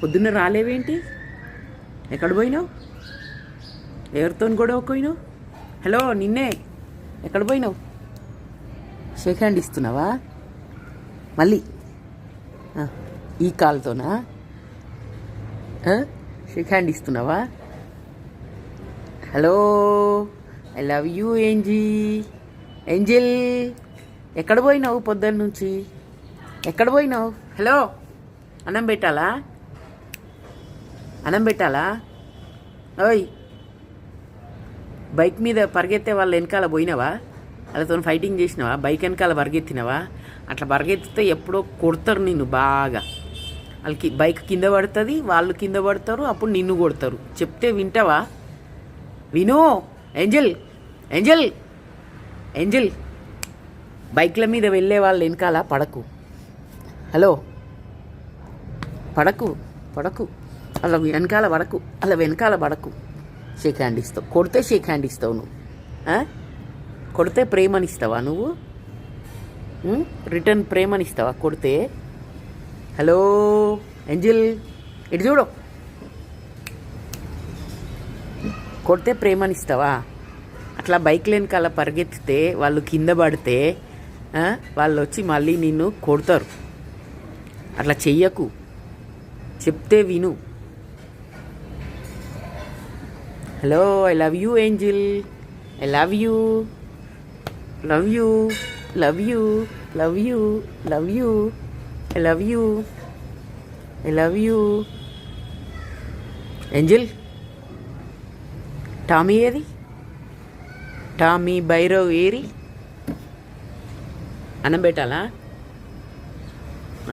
పొద్దున్న రాలేవేంటి? ఎక్కడ పోయినావు? ఎవరితో గొడవ పోయినావు? హలో నిన్నే ఎక్కడ పోయినావు? షేక్ హ్యాండ్ ఇస్తున్నావా? మళ్ళీ? ఈ కాల్తోనా? షేక్ హ్యాండ్ ఇస్తున్నావా? హలో ఐ లవ్ యూ ఏంజీ? ఏంజిల్ ఎక్కడ పోయినావు పొద్దున్న నుంచి? ఎక్కడ పోయినావు? హలో అన్నం పెట్టాలా? అన్నం పెట్టాలా? ఓయ్! బైక్ మీద పరిగెత్తే వాళ్ళ వెనకాల పోయినావా? వాళ్ళతో ఫైటింగ్ చేసినావా? బైక్ వెనకాల పరిగెత్తినావా? అట్లా పరిగెత్తితే ఎప్పుడో కొడతారు నిన్ను బాగా. వాళ్ళకి బైక్ కింద పడుతుంది వాళ్ళు కింద పడతారు అప్పుడు నిన్ను కొడతారు. చెప్తే వింటావా? విను! ఏంజల్! ఏంజల్! ఏంజల్! బైక్ల మీద వెళ్ళే వాళ్ళ వెనకాల పడకు. హలో? పడకు పడకు. అలా వెనకాల పడకు అలా వెనకాల పడకు. షేక్ హ్యాండ్ ఇస్తావు. కొడితే షేక్ హ్యాండ్ ఇస్తావు నువ్వు. కొడితే ప్రేమని ఇస్తావా నువ్వు? రిటర్న్ ప్రేమని ఇస్తావా? కొడితే. హలో ఎంజిల్ ఇటు చూడు. కొడితే ప్రేమని ఇస్తావా? అట్లా బైక్ వెనకాల పరిగెత్తితే వాళ్ళు కింద పడితే వాళ్ళు వచ్చి మళ్ళీ నిన్ను కొడతారు. అట్లా చెయ్యకు. చెప్తే విను. Hello I love you Angel I love you love you love you love you love you I love you I love you Angel Tommy ఏది టామీ భైరవ్ ఏరి అన్నం పెట్టాలా